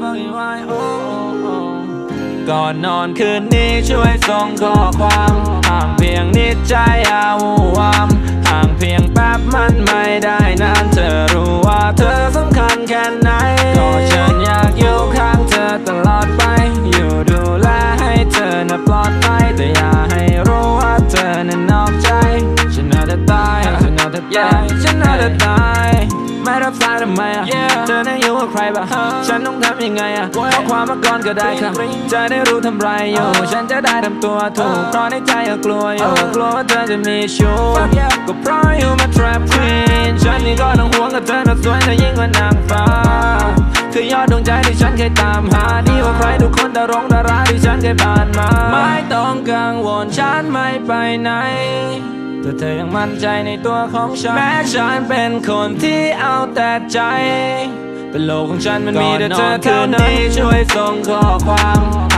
fucking why oh oh oh ก่อนนอนคืนนี้ช่วยส่งข้อความห่างเพียงนิดใจอาวูวามห่างเพียงแป๊บมันไม่ได้นานเธอรู้ว่าเธอสำคัญแค่ไหนก็ฉันอยากอยู่ข้างเธอตลอดไป อยู่ดูแลให้เธอน่ะปลอดภัยแต่อย่าให้รู้ว่าเธอน่ะนอกใจ ฉันน่าจะตายฉันน่าจะตายฉันน่าจะตาย ไม่รับสายทำไมอะเธอนั้นอยู่กับใครบ้างฉันต้องทำยังไงอะข้อความมาก่อนก็ได้ค่ะจะได้รู้ทำไรอยู่ฉันจะได้ทำตัวถูกเพราะในใจก็กลัวอยู่กลัวว่าเธอจะมีชู้ก็เพราะอยู่มา trap queen ฉันนี่ก็ต้องห่วงกับเธอน่ะสวยเธอยิ่งกว่านางฟ้าคือยอดดวงใจที่ฉันเคยตามหาดีกว่าใครทุกคนดารงดาราที่ฉันเคยผ่านมา ไม่ต้องกังวลฉันไม่ไปไหน แต่เธอยังมั่นใจในตัวของฉัน แม้ฉันเป็นคนที่เอาแต่ใจ เป็นโลกของฉันมันมีแต่เธอเท่านั้นช่วยส่งข้อความห่าง